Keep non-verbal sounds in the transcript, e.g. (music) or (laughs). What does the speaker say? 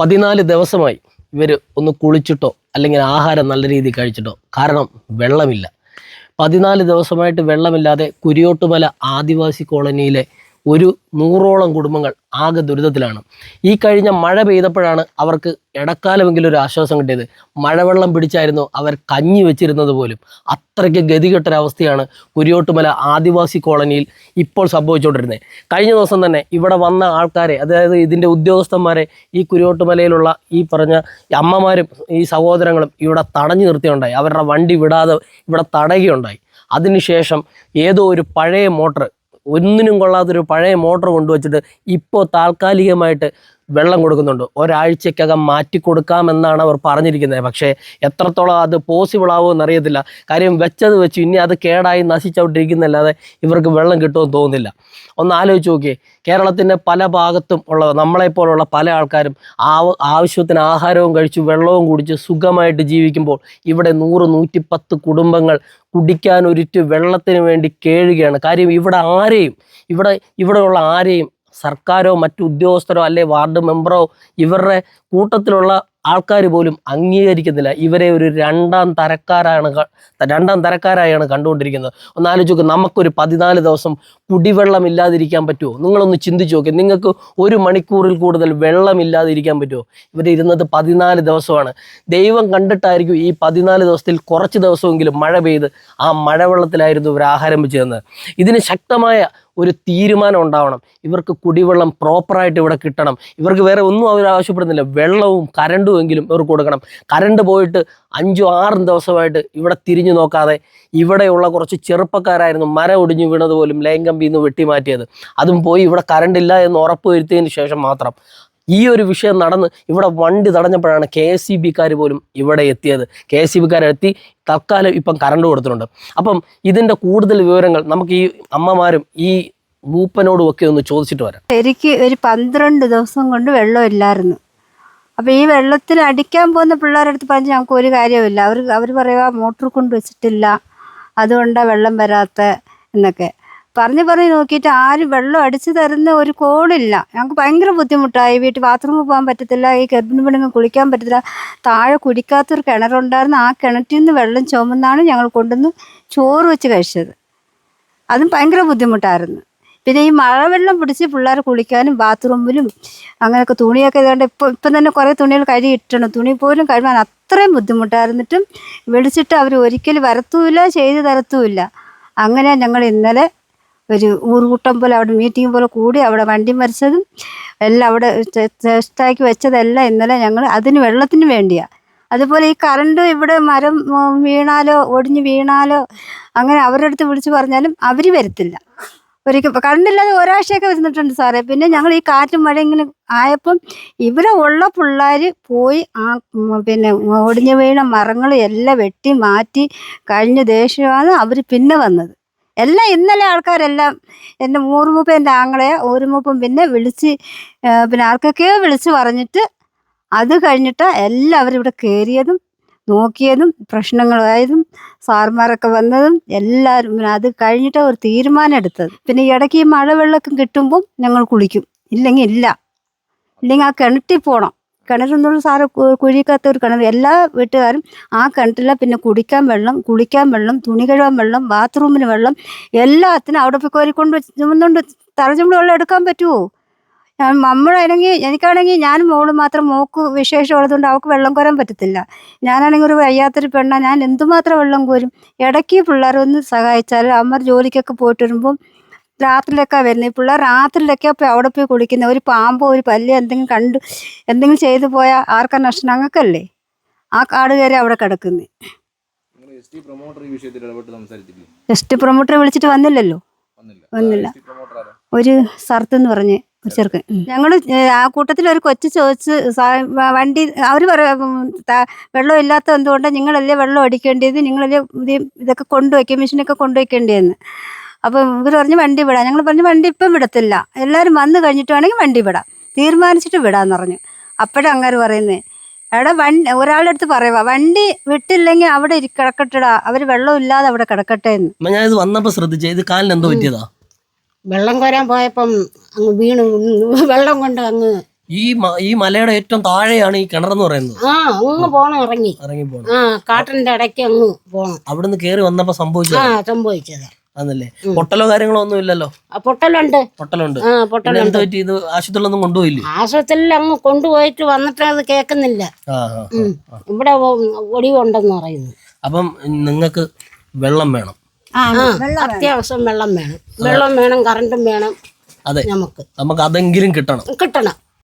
പതിനാല് ദിവസമായി ഇവർ ഒന്ന് കുളിച്ചിട്ടോ അല്ലെങ്കിൽ ആഹാരം നല്ല രീതിയിൽ കഴിച്ചിട്ടോ. കാരണം വെള്ളമില്ല. പതിനാല് ദിവസമായിട്ട് വെള്ളമില്ലാതെ കുരിയോട്ടുമല ആദിവാസി കോളനിയിലെ ഒരു നൂറോളം കുടുംബങ്ങൾ ആകെ ദുരിതത്തിലാണ്. ഈ കഴിഞ്ഞ മഴ പെയ്തപ്പോഴാണ് അവർക്ക് ഇടക്കാലമെങ്കിലും ഒരു ആശ്വാസം കിട്ടിയത്. മഴവെള്ളം പിടിച്ചായിരുന്നു അവർ കഞ്ഞി വെച്ചിരുന്നത് പോലും. അത്രയ്ക്ക് ഗതികെട്ടൊരവസ്ഥയാണ് കുരിയോട്ടുമല ആദിവാസി കോളനിയിൽ ഇപ്പോൾ സംഭവിച്ചുകൊണ്ടിരുന്നത്. കഴിഞ്ഞ ദിവസം തന്നെ ഇവിടെ വന്ന ആൾക്കാരെ അതായത് ഇതിന്റെ ഉദ്യോഗസ്ഥന്മാരെ ഈ കുരിയോട്ടുമലയിലുള്ള ഈ പറഞ്ഞ അമ്മമാരും ഈ സഹോദരങ്ങളും ഇവിടെ തടഞ്ഞു നിർത്തിയുണ്ടായി. അവരുടെ വണ്ടി വിടാതെ ഇവിടെ തടയുകയുണ്ടായി. അതിനുശേഷം ഏതോ ഒരു പഴയ മോട്ടർ ഒന്നിനും കൊള്ളാത്തൊരു പഴയ മോട്ടോർ കൊണ്ടുവച്ചിട്ട് ഇപ്പോൾ താൽക്കാലികമായിട്ട് വെള്ളം കൊടുക്കുന്നുണ്ട്. ഒരാഴ്ചക്കകം മാറ്റി കൊടുക്കാമെന്നാണ് അവർ പറഞ്ഞിരിക്കുന്നത്. പക്ഷേ എത്രത്തോളം അത് പോസിബിൾ ആവുമെന്ന് അറിയത്തില്ല കാര്യം വെച്ചത് വെച്ച് ഇനി അത് കേടായി നശിച്ചവിട്ടിരിക്കുന്നല്ലാതെ ഇവർക്ക് വെള്ളം കിട്ടുമെന്ന് തോന്നുന്നില്ല. ഒന്ന് ആലോചിച്ച് നോക്കിയേ. കേരളത്തിന്റെ പല ഭാഗത്തും ഉള്ള നമ്മളെപ്പോലുള്ള പല ആൾക്കാരും ആവ ആവശ്യത്തിന് ആഹാരവും കഴിച്ച് വെള്ളവും കുടിച്ച് സുഖമായിട്ട് ജീവിക്കുമ്പോൾ ഇവിടെ നൂറ് നൂറ്റിപ്പത്ത് കുടുംബങ്ങൾ കുടിക്കാൻ ഒരിറ്റ് വെള്ളത്തിന് വേണ്ടി കേഴുകയാണ്. കാര്യം ഇവിടെ ആരെയും ഇവിടെ ഇവിടെയുള്ള ആരെയും സർക്കാരോ മറ്റു ഉദ്യോഗസ്ഥരോ അല്ലെ വാർഡ് മെമ്പറോ ഇവരുടെ കൂട്ടത്തിലുള്ള ആൾക്കാർ പോലും അംഗീകരിക്കുന്നില്ല. ഇവരെ ഒരു രണ്ടാം തരക്കാരാണ് രണ്ടാം തരക്കാരായാണ് കണ്ടുകൊണ്ടിരിക്കുന്നത്. ഒന്ന് ആലോചിച്ച് നോക്ക് നമുക്കൊരു പതിനാല് ദിവസം കുടിവെള്ളമില്ലാതിരിക്കാൻ പറ്റുമോ നിങ്ങളൊന്ന് ചിന്തിച്ച് നോക്കി നിങ്ങൾക്ക് ഒരു മണിക്കൂറിൽ കൂടുതൽ വെള്ളമില്ലാതിരിക്കാൻ പറ്റുമോ ഇവർ ഇരുന്നത് പതിനാല് ദിവസമാണ്. ദൈവം കണ്ടിട്ടായിരിക്കും ഈ പതിനാല് ദിവസത്തിൽ കുറച്ച് ദിവസമെങ്കിലും മഴ പെയ്ത് ആ മഴവെള്ളത്തിലായിരുന്നു ഇവർ ആഹാരം വെച്ച് തന്നത് ഇതിന് ശക്തമായ ഒരു തീരുമാനം ഉണ്ടാവണം. ഇവർക്ക് കുടിവെള്ളം പ്രോപ്പറായിട്ട് ഇവിടെ കിട്ടണം. ഇവർക്ക് വേറെ ഒന്നും അവർ ആവശ്യപ്പെടുന്നില്ല. വെള്ളവും കരണ്ടും എങ്കിലും ഇവർക്ക് കൊടുക്കണം. കരണ്ട് പോയിട്ട് അഞ്ചും ആറും ദിവസമായിട്ട് ഇവിടെ തിരിഞ്ഞു നോക്കാതെ ഇവിടെയുള്ള കുറച്ച് ചെറുപ്പക്കാരായിരുന്നു മരം ഒടിഞ്ഞു വീണത് പോലും കമ്പിന്ന് നിന്ന് വെട്ടിമാറ്റിയത്. അതും പോയി ഇവിടെ കരണ്ടില്ല എന്ന് ഉറപ്പ് വരുത്തിയതിന് ശേഷം മാത്രം. ഈ ഒരു വിഷയം നടന്ന് ഇവിടെ വണ്ടി തടഞ്ഞപ്പോഴാണ് കെ എസ് സി ബിക്കാർ പോലും ഇവിടെ എത്തിയത്. കെ എസ് സി ബിക്കാരെത്തി തൽക്കാലം ഇപ്പം കറണ്ട് കൊടുത്തിട്ടുണ്ട്. അപ്പം ഇതിന്റെ കൂടുതൽ വിവരങ്ങൾ നമുക്ക് ഈ അമ്മമാരും ഈ മൂപ്പനോടും ഒക്കെ ഒന്ന് ചോദിച്ചിട്ട് വരാം. ശരിക്ക് ഒരു പന്ത്രണ്ട് ദിവസം കൊണ്ട് വെള്ളം വെള്ളമില്ലായിരുന്നു. അപ്പോൾ ഈ വെള്ളത്തിൽ അടിക്കാൻ പോകുന്ന പിള്ളേരുടെ അടുത്ത് പറഞ്ഞ് ഞങ്ങൾക്ക് ഒരു കാര്യമില്ല അവർ അവർ പറയുക മോട്ടർ കൊണ്ട് വെച്ചിട്ടില്ല. അതുകൊണ്ടാണ് വെള്ളം വരാത്ത എന്നൊക്കെ. പറഞ്ഞ് പറഞ്ഞ് നോക്കിയിട്ട് ആരും വെള്ളം അടിച്ചു തരുന്ന ഒരു കോളില്ല. ഞങ്ങൾക്ക് ഭയങ്കര ബുദ്ധിമുട്ടായി. വീട്ടിൽ ബാത്റൂമിൽ പോകാൻ പറ്റത്തില്ല. ഈ ഗർഭിണി പെണ്ണുങ്ങൾ കുളിക്കാൻ പറ്റത്തില്ല. താഴെ കുടിക്കാത്തൊരു കിണറുണ്ടായിരുന്നു. ആ കിണറ്റിൽ നിന്ന് വെള്ളം ചുമന്നാണ് ഞങ്ങൾ കൊണ്ടുവന്ന് ചോറ് വെച്ച് കഴിച്ചത്. അതും ഭയങ്കര ബുദ്ധിമുട്ടായിരുന്നു. പിന്നെ ഈ മഴവെള്ളം പിടിച്ച് പിള്ളേർ കുളിക്കാനും ബാത്റൂമിലും അങ്ങനെയൊക്കെ തുണിയൊക്കെ ഇതുകൊണ്ട് ഇപ്പം ഇപ്പം തന്നെ കുറേ തുണികൾ കഴുകി ഇട്ടണം തുണി പോലും കഴുകാൻ അത്രയും ബുദ്ധിമുട്ടായിരുന്നിട്ടും വിളിച്ചിട്ട് അവർ ഒരിക്കലും വരത്തുമില്ല ചെയ്തു തരത്തുമില്ല അങ്ങനെ ഞങ്ങൾ ഇന്നലെ ഒരു ഊർകൂട്ടം പോലെ അവിടെ മീറ്റിംഗ് പോലെ കൂടി അവിടെ വണ്ടി മരിച്ചതും എല്ലാം അവിടെ ടെസ്റ്റാക്കി വെച്ചതെല്ലാം ഇന്നലെ ഞങ്ങൾ അതിന് വെള്ളത്തിന് വേണ്ടിയാണ് അതുപോലെ ഈ കറണ്ട് ഇവിടെ മരം വീണാലോ ഒടിഞ്ഞ് വീണാലോ അങ്ങനെ അവരുടെ അടുത്ത് വിളിച്ച് പറഞ്ഞാലും അവർ വരത്തില്ല. ഒരിക്കൽ കറണ്ടില്ലാതെ ഒരാഴ്ചയൊക്കെ വരുന്നിട്ടുണ്ട് സാറേ. പിന്നെ ഞങ്ങൾ ഈ കാറ്റും മഴ ഇങ്ങനെ ആയപ്പം ഇവിടെ ഉള്ള പിള്ളേർ പോയി ആ പിന്നെ ഒടിഞ്ഞു വീണ മരങ്ങൾ എല്ലാം വെട്ടി മാറ്റി കഴിഞ്ഞ ദേഷ്യമാണ് അവർ പിന്നെ വന്നത്. എല്ലാം ഇന്നലെ ആൾക്കാരെല്ലാം എന്റെ മൂറുമൂപ്പ എന്റെ ആങ്ങളെ ഊരുമൂപ്പം പിന്നെ വിളിച്ച് പിന്നെ ആർക്കൊക്കെയോ വിളിച്ച് പറഞ്ഞിട്ട് അത് കഴിഞ്ഞിട്ട് എല്ലാവരും ഇവിടെ കയറിയതും നോക്കിയതും പ്രശ്നങ്ങളായതും സാർമാരൊക്കെ വന്നതും എല്ലാവരും പിന്നെ അത് കഴിഞ്ഞിട്ട് ഒരു തീരുമാനം എടുത്തത്. പിന്നെ ഇടയ്ക്ക് ഈ മഴവെള്ളമൊക്കെ കിട്ടുമ്പം ഞങ്ങൾ കുളിക്കും. ഇല്ലെങ്കിൽ ഇല്ല. ഇല്ലെങ്കിൽ ആ കിണറ്റിൽ പോകണം കിണറെന്നുള്ള സാറ് കുഴിക്കാത്ത ഒരു കിണർ എല്ലാ വീട്ടുകാരും ആ കിണറ്റില പിന്നെ കുടിക്കാൻ വെള്ളം കുളിക്കാൻ വെള്ളം തുണി കഴുകാൻ വെള്ളം ബാത്റൂമിന് വെള്ളം എല്ലാത്തിനും അവിടെ പോയി കോരിക്കൊണ്ട് ചുമന്നുകൊണ്ട് തറചുമ്പളി വെള്ളം എടുക്കാൻ പറ്റുമോ നമ്മളാണെങ്കിൽ എനിക്കാണെങ്കിൽ ഞാൻ മോൾ മാത്രം മോക്ക് വിശേഷം ഉള്ളതുകൊണ്ട് അവൾക്ക് വെള്ളം കോരാൻ പറ്റത്തില്ല. ഞാനാണെങ്കിൽ ഒരു വയ്യാത്തൊരു പെണ്ണാണ് ഞാൻ എന്തുമാത്രം വെള്ളം കോരും? ഇടയ്ക്ക് പിള്ളേർ ഒന്ന് സഹായിച്ചാൽ അമ്മ ജോലിക്കൊക്കെ പോയിട്ട് വരുമ്പം രാത്രിയിലൊക്കെ വരുന്നത് ഈ പിള്ളേർ രാത്രിയിലൊക്കെ അവിടെ പോയി കുളിക്കുന്നത് ഒരു പാമ്പോ ഒരു പല്ല് എന്തെങ്കിലും കണ്ടു എന്തെങ്കിലും ചെയ്തു പോയാൽ ആർക്കാ നഷ്ടം? ഞങ്ങൾക്കല്ലേ ആ കാട് കയറി അവിടെ കിടക്കുന്നത് എസ് ടി പ്രൊമോട്ടറെ വിളിച്ചിട്ട് വന്നില്ലല്ലോ? വന്നില്ല. ഒരു സർത്ത് എന്ന് പറഞ്ഞ് ഒരു ചെറുക്കൻ ഞങ്ങൾ ആ കൂട്ടത്തിൽ ഒരു കൊച്ചു ചോദിച്ച് വണ്ടി അവർ പറയാം വെള്ളം ഇല്ലാത്ത എന്തുകൊണ്ട് നിങ്ങളല്ലേ വെള്ളം അടിക്കേണ്ടത്? നിങ്ങളല്ലേ ഇത് ഇതൊക്കെ കൊണ്ടുവയ്ക്കുക മെഷീനൊക്കെ കൊണ്ടുവയ്ക്കേണ്ടതെന്ന്. അപ്പം ഇവർ പറഞ്ഞ് വണ്ടി വിടാം. ഞങ്ങൾ പറഞ്ഞ് വണ്ടി ഇപ്പം വിടത്തില്ല. എല്ലാവരും വന്ന് കഴിഞ്ഞിട്ട് വേണമെങ്കിൽ വണ്ടി വിടാം. തീരുമാനിച്ചിട്ട് വിടാന്ന് പറഞ്ഞു. അപ്പോഴാണ് അങ്ങനെ പറയുന്നത് എടാ വണ്ടി ഒരാളുടെ അടുത്ത് പറയുക വണ്ടി വിട്ടില്ലെങ്കിൽ അവിടെ കിടക്കട്ടെടാ. അവർ വെള്ളം ഇല്ലാതെ അവിടെ കിടക്കട്ടെ എന്ന് ഞാൻ ഞാനിത് വന്നപ്പോൾ ശ്രദ്ധിച്ചേ. ഇത് കാലിന് എന്തോ പറ്റിയതാ? വെള്ളം കോരാൻ പോയപ്പം അങ്ങ് വീണ് (laughs) വെള്ളം കൊണ്ട് അങ്ങ് ഈ ഈ മലയുടെ ഏറ്റവും താഴെയാണ് ഈ കിണറെന്ന് പറയുന്നത്. ആ അങ്ങ് പോണം ഇറങ്ങി. ഇറങ്ങി പോണം. ആ കാട്ടിന്റെ ഇടയ്ക്ക് അങ്ങ് പോണം. അവിടുന്ന് കേറി വന്നപ്പോ സംഭവിച്ചു ആ സംഭവിച്ചത്. ആണല്ലേ പൊട്ടലോ കാര്യങ്ങളോ ഒന്നും ഇല്ലല്ലോ? പൊട്ടലുണ്ട്. പൊട്ടലുണ്ട്. ആ പൊട്ടലുണ്ട്. പറ്റി? ഇത് ആശുപത്രിയിലൊന്നും കൊണ്ടുപോയില്ല? ആശുപത്രിയിൽ അങ്ങ് കൊണ്ടുപോയിട്ട് വന്നിട്ട് അത് കേൾക്കുന്നില്ല. ഇവിടെ ഒടിവുണ്ടെന്ന് പറയുന്നു. അപ്പം നിങ്ങൾക്ക് വെള്ളം വേണം. അത്യാവശ്യം വെള്ളം വേണം. വെള്ളം വേണം കറണ്ടും വേണം അതെ. നമുക്ക്. നമുക്ക് അതെങ്കിലും കിട്ടണം. കിട്ടണം.